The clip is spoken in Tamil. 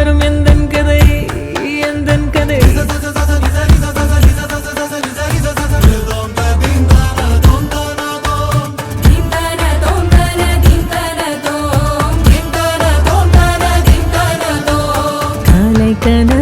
வரும் எந்த கதை? எந்த கதை? கன